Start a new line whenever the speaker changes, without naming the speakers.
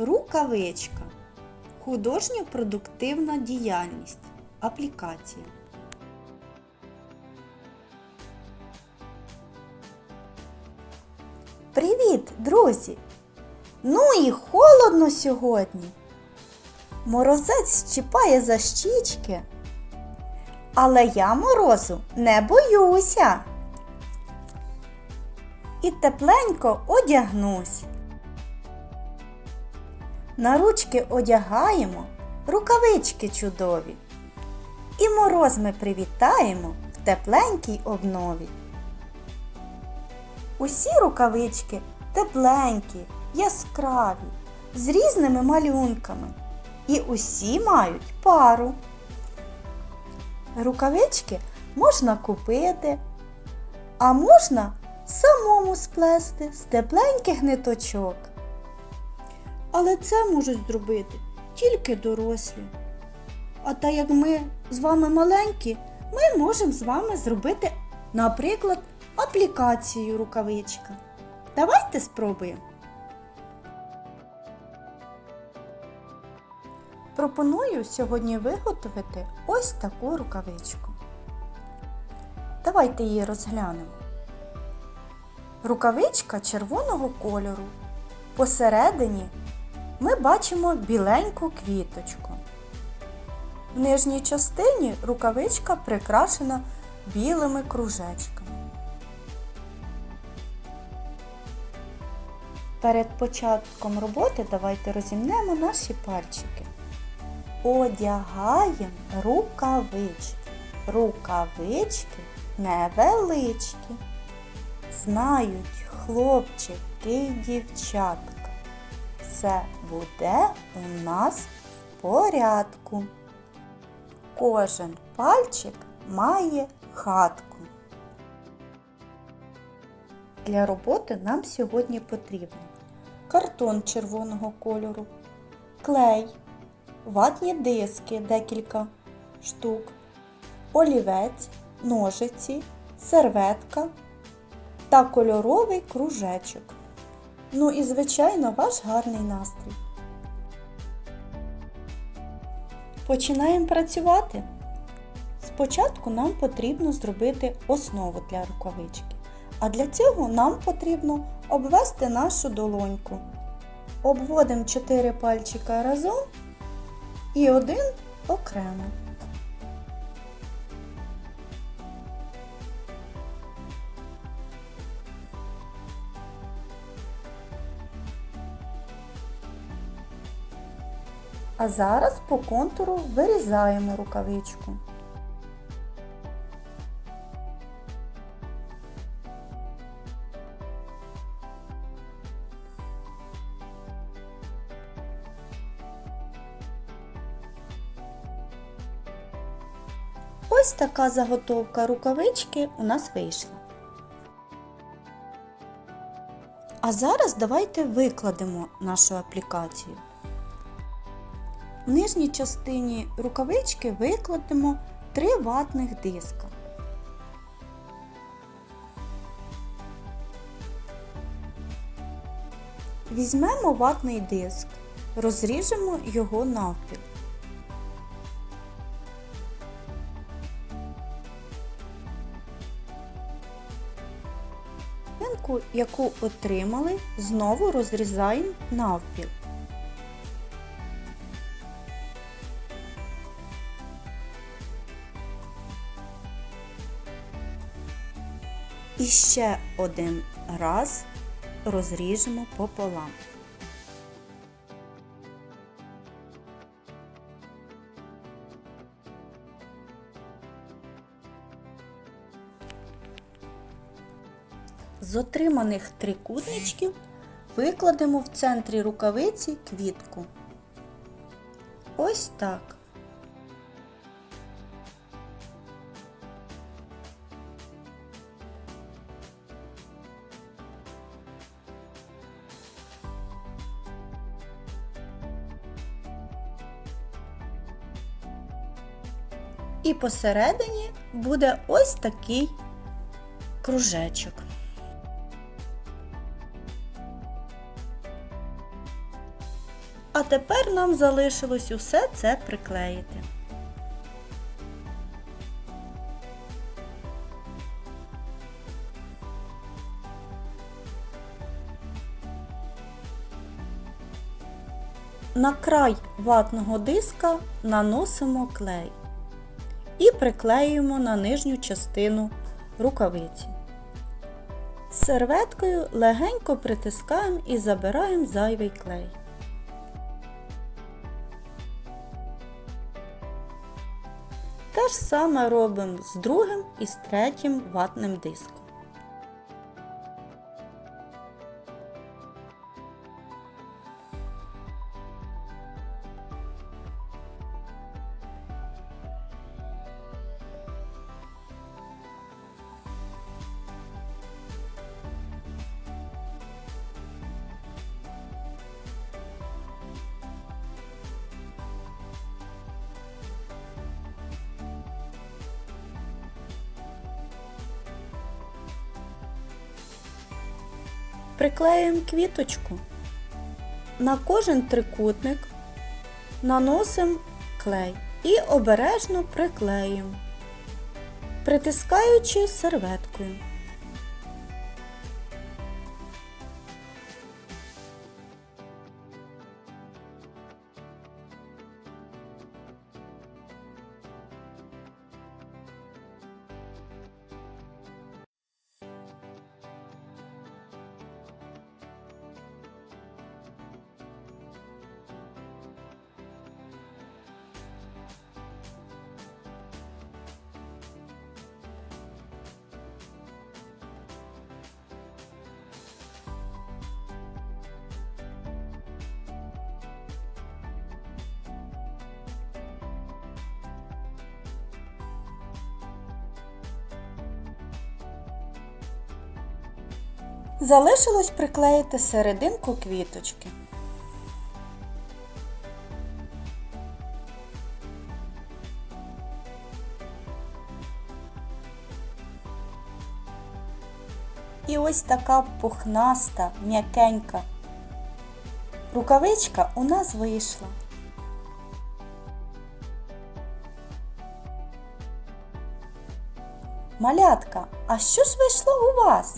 Рукавичка. Художньо-продуктивна діяльність. Аплікація. Привіт, друзі! Ну і холодно сьогодні. Морозець чіпає за щічки. Але я морозу не боюся. І тепленько одягнусь. На ручки одягаємо рукавички чудові. І мороз ми привітаємо в тепленькій обнові. Усі рукавички тепленькі, яскраві, з різними малюнками. І усі мають пару. Рукавички можна купити, а можна самому сплести з тепленьких ниточок. Але це можуть зробити тільки дорослі. А так як ми з вами маленькі, ми можемо з вами зробити, наприклад, аплікацію рукавичка. Давайте спробуємо. Пропоную сьогодні виготовити ось таку рукавичку. Давайте її розглянемо. Рукавичка червоного кольору. Посередині ми бачимо біленьку квіточку. В нижній частині рукавичка прикрашена білими кружечками. Перед початком роботи давайте розімнемо наші пальчики. Одягаємо рукавички. Рукавички невеличкі. Знають хлопчики й дівчатка. Все буде у нас в порядку. Кожен пальчик має хатку. Для роботи нам сьогодні потрібно картон червоного кольору, клей, ватні диски декілька штук, олівець, ножиці, серветка та кольоровий кружечок. Ну і, звичайно, ваш гарний настрій. Починаємо працювати. Спочатку нам потрібно зробити основу для рукавички. А для цього нам потрібно обвести нашу долоньку. Обводимо 4 пальчика разом і один окремо. А зараз по контуру вирізаємо рукавичку. Ось така заготовка рукавички у нас вийшла. А зараз давайте викладемо нашу аплікацію. В нижній частині рукавички викладемо три ватних диска. Візьмемо ватний диск, розріжемо його навпіл. Яку отримали, знову розрізаємо навпіл. І ще один раз розріжемо пополам. З отриманих трикутничків викладемо в центрі рукавиці квітку. Ось так. І посередині буде ось такий кружечок. А тепер нам залишилось усе це приклеїти. На край ватного диска наносимо клей і приклеюємо на нижню частину рукавиці. Серветкою легенько притискаємо і забираємо зайвий клей. Те ж саме робимо з другим і з третім ватним диском. Приклеюємо квіточку. На кожен трикутник наносимо клей і обережно приклеюємо, притискаючи серветкою. Залишилось приклеїти серединку квіточки. І ось така пухнаста, м'якенька рукавичка у нас вийшла. Малятка, а що ж вийшло у вас?